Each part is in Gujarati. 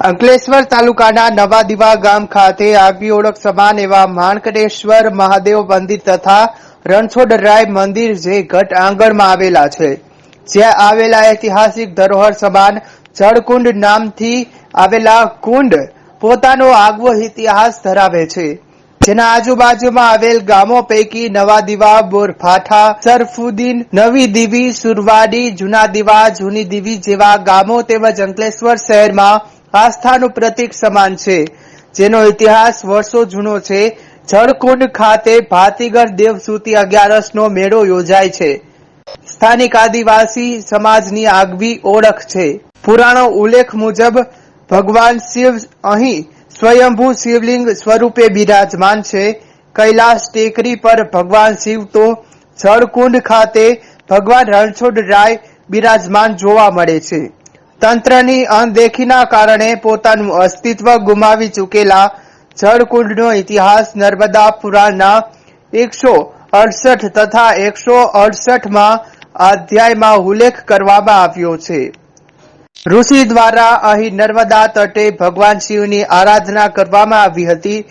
અંકલેશ્વર તાલુકાના નવા દીવા ગામ ખાતે આગવી ઓળખ સમાન એવા માણકડેશ્વર મહાદેવ મંદિર તથા રણછોડરાય મંદિર જે ઘટ આંગણમાં આવેલા છે. જ્યાં આવેલા ઐતિહાસિક ધરોહર સમાન જળકુંડ નામથી આવેલા કુંડ પોતાનો આગવો ઇતિહાસ ધરાવે છે. જેના આજુબાજુમાં આવેલ ગામો પૈકી નવા દીવા, બોરફાઠા સરફુદ્દીન નવી દીવી, સુરવાડી, જૂના દીવા, જૂની દીવી જેવા ગામો તેમજ અંકલેશ્વર શહેરમાં આસ્થાનું પ્રતીક સમાન છે. જેનો ઇતિહાસ વર્ષો જૂનો છે. જળકુંડ ખાતે ભાતીગર દેવસૂતી અગિયારસનો મેળો યોજાય છે. સ્થાનિક આદિવાસી સમાજની આગવી ઓળખ છે. પુરાણો ઉલ્લેખ મુજબ ભગવાન શિવ અહીં સ્વયંભૂ શિવલિંગ સ્વરૂપે બિરાજમાન છે. કૈલાસ ટેકરી પર ભગવાન શિવ તો જળકુંડ ખાતે ભગવાન રણછોડરાય બિરાજમાન જોવા મળે છે. તંત્રની અનદેખીના કારણે પોતાનું અસ્તિત્વ ગુમાવી ચૂકેલા જળકુંડનો ઇતિહાસ નર્મદા પુરાણના એકસો અડસઠ તથા એકસો અડસઠમાં અધ્યાયમાં ઉલ્લેખ કરવામાં આવ્યો છે. ઋષિ દ્વારા અહીં નર્મદા તટે ભગવાન શિવની આરાધના કરવામાં આવી હતી.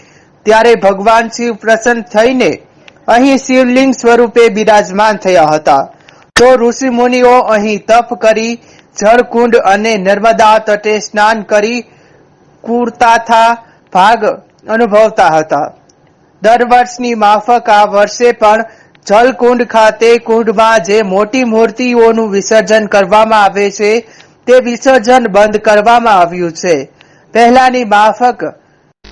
ત્યારે ભગવાન શિવ પ્રસન્ન થઈને અહીં શિવલિંગ સ્વરૂપે બિરાજમાન થયા હતા. તો ઋષિ મુનિઓ અહીં તપ કરી, જળકુંડ અને નર્મદા તટે સ્નાન કરી કુર્તાથા ભાગ અનુભવતા હતા. દર વર્ષની માફક આ વર્ષે પણ જલકુંડ ખાતે કુંડમાં જે મોટી મૂર્તિઓનું વિસર્જન કરવામાં આવે છે તે વિસર્જન બંધ કરવામાં આવ્યું છે. પહેલાની માફક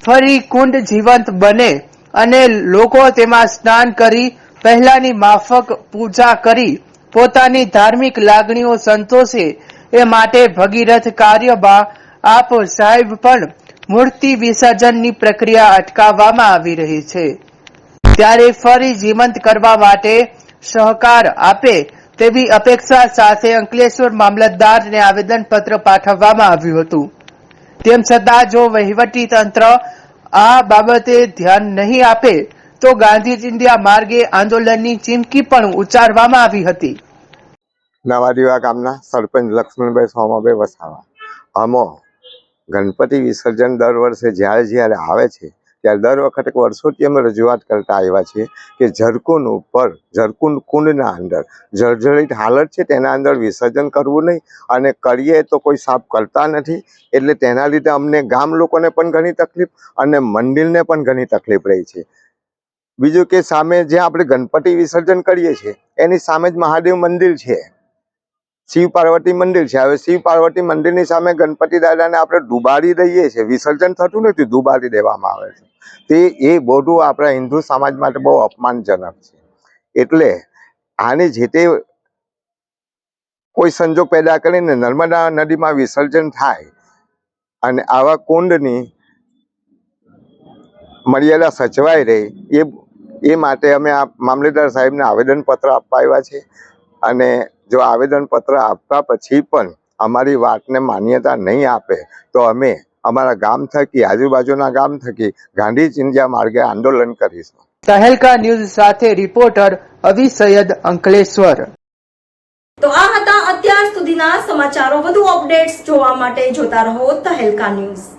ફરી કુંડ જીવંત બને અને લોકો તેમાં સ્નાન કરી પહેલાની માફક પૂજા કરી પોતાની ધાર્મિક લાગણીઓ સંતોષે એ માટે ભગીરથ કાર્યમાં આપ સાહેબ પણ મૂર્તિ વિસર્જનની પ્રક્રિયા અટકાવવામાં આવી રહી છે. ત્યારે ફરી જીવંત કરવા માટે સહકાર આપે તેવી અપેક્ષા સાથે અંકલેશ્વર મામલતદારને આવેદનપત્ર પાઠવવામાં આવ્યું હતું. તેમ છતાં જો વહીવટી તંત્ર આ બાબતે ધ્યાન નહીં આપે, તો ગાંધી ચિંધ્યા માર્ગે આંદોલનની ચીમકી પણ ઉચ્ચારવામાં આવી હતી. નવાદીવા ગામના સરપંચ લક્ષ્મણભાઈ સોમાભાઈ વસાવા. અમો ગણપતિ વિસર્જન દર વર્ષે જ્યારે જ્યારે આવે છે ત્યારે દર વખતે વર્ષોથી અમે રજૂઆત કરતા આવ્યા છીએ કે ઝરકુંડ ઉપર, ઝરકુન કુંડના અંદર, જર્જરિત હાલત છે તેના અંદર વિસર્જન કરવું નહીં અને કરીએ તો કોઈ સાફ કરતા નથી. એટલે તેના લીધે અમને ગામ લોકોને પણ ઘણી તકલીફ અને મંદિરને પણ ઘણી તકલીફ રહી છે. બીજું કે સામે જ્યાં આપણે ગણપતિ વિસર્જન કરીએ છીએ, એની સામે જ મહાદેવ મંદિર છે. શિવ પાર્વતી મંદિર છે. હવે શિવ પાર્વતી મંદિરની સામે ગણપતિ દાદાને આપણે ડુબાડી દઈએ છીએ. વિસર્જન થતું નથી, ડુબાડી દેવામાં આવે છે. તે એ બધું આપણા હિન્દુ સમાજ માટે બહુ અપમાનજનક છે. એટલે આની જે તે કોઈ સંજોગ પેદા કરીને નર્મદા નદીમાં વિસર્જન થાય અને આવા કુંડની મર્યાદા સચવાઈ રહે, એ એ માટે અમે આ મામલેદાર સાહેબને આવેદનપત્ર આપવા આવ્યા છે. અને જો આવેદનપત્ર આપવા પછી પણ અમારી વાતને માન્યતા નહીં આપે તો અમે અમારા ગામ થકી આજુબાજુના ગામ થકી ગાંધી ચિંધ્યા માર્ગે આંદોલન કરીશું. તહેલકા ન્યૂઝ સાથે રિપોર્ટર અવી સૈયદ અંકલેશ્વર. તો આ હતા અત્યાર સુધીના સમાચારો. વધુ અપડેટ્સ જોવા માટે જોતા રહો તહેલકા ન્યૂઝ.